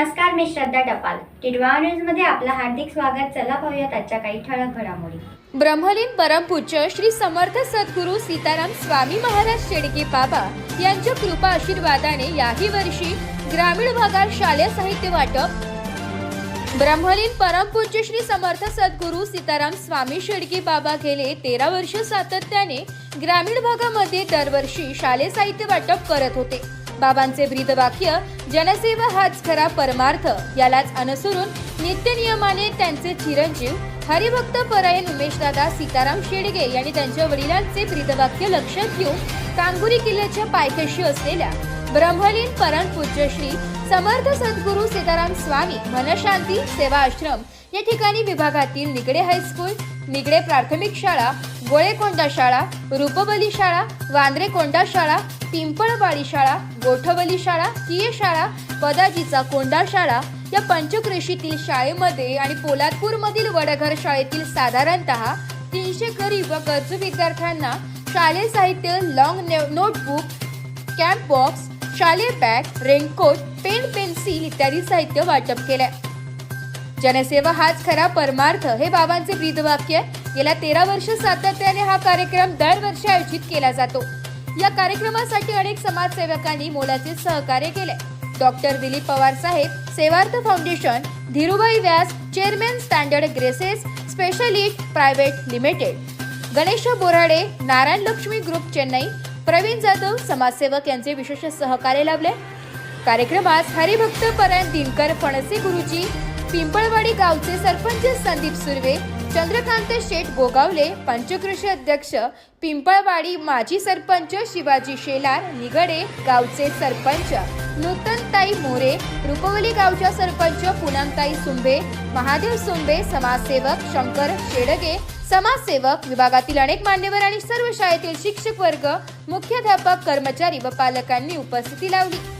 नमस्कार मी श्रद्धा टपाल. टिडवा न्यूजमध्ये आपलं हार्दिक स्वागत. चला पाहूयात आजच्या काही ठळक घडामोडी. ब्रह्मलीन परमपूज्य श्री समर्थ सद्गुरू सीताराम स्वामी महाराज शेडके बाबा यांच्या कृपा आशीर्वादाने याही वर्षी ग्रामीण भागात शालेय साहित्य वाटप. ब्रह्मलीन परमपूज्य श्री समर्थ सद्गुरू सीताराम स्वामी शेडके बाबा गेले तेरा वर्ष सातत्याने ग्रामीण भागामध्ये दरवर्षी शालेय साहित्य वाटप करत होते. बाबांचे ब्रीदवाक्य जनसेवा हाच खरा परमार्थ यालाच अनुसरून नित्यनियमाने त्यांचे चिरंजीव हरिभक्त परायण उमेशदादा सीताराम शेडगे यांनी त्यांच्या वडिलांचे ब्रीदवाक्य लक्षात घेऊन कांगुरी किल्ल्याच्या पायथ्याशी असलेल्या ब्रह्मलीन परमपूज्य श्री समर्थ सद्गुरू सीताराम स्वामी मनशांती सेवा आश्रम या ठिकाणी विभागातील निगडे हायस्कूल निगडे प्राथमिक शाळा गोळेकोंडा शाळा रूपबली शाळा वांद्रेकोंडा शाळा पिंपळवाडी शाळा गोठवली शाळा किये शाळा पदाजीचा कोंडा शाळा या पंचक्रेशीतील शाळेमध्ये आणि पोलादपूरमधील वडघर शाळेतील साधारणतः तीनशे गरीब व गरजू विद्यार्थ्यांना शालेय साहित्य लॉंग नोटबुक कॅम्प बॉक्स शालेय बॅग रेनकोट पेन पेन्सिल इत्यादी साहित्य वाटप केले जनसेवा हाच खरा परमार्थ हे बाबांचे ब्रीदवाक्य आहे. गेल्या तेरा वर्ष सातत्याने हा कार्यक्रम दरवर्षी आयोजित केला जातो या कार्यक्रमासाठी अनेक समाजसेवकांनी मोलाचे सहकार्य केले. डॉक्टर दिलीप पवार साहेब Sevarth foundation Dhirubhai Vyas chairman standard greases specialist private limited. Ganesh Borade Narayan Lakshmi group Chennai Pravin Jadhav समाजसेवक यांचे विशेष सहकार्य लाभले. कार्यक्रमास हरिभक्त परायण दिनकर फणसे गुरुजी पिंपळवाडी गावचे सरपंच संदीप सुर्वे चंद्रकांत शेठ गोगावले पंचकृषी अध्यक्ष पिंपळवाडी माजी सरपंच शिवाजी शेलार निगडे गावचे सरपंच नूतनताई मोरे रुपवली गावच्या सरपंच पुनमताई सुंबे महादेव सुंबे समाजसेवक शंकर शेडगे समाजसेवक विभागातील अनेक मान्यवर आणि सर्व शाळेतील शिक्षक वर्ग मुख्याध्यापक कर्मचारी व पालकांनी उपस्थिती लावली.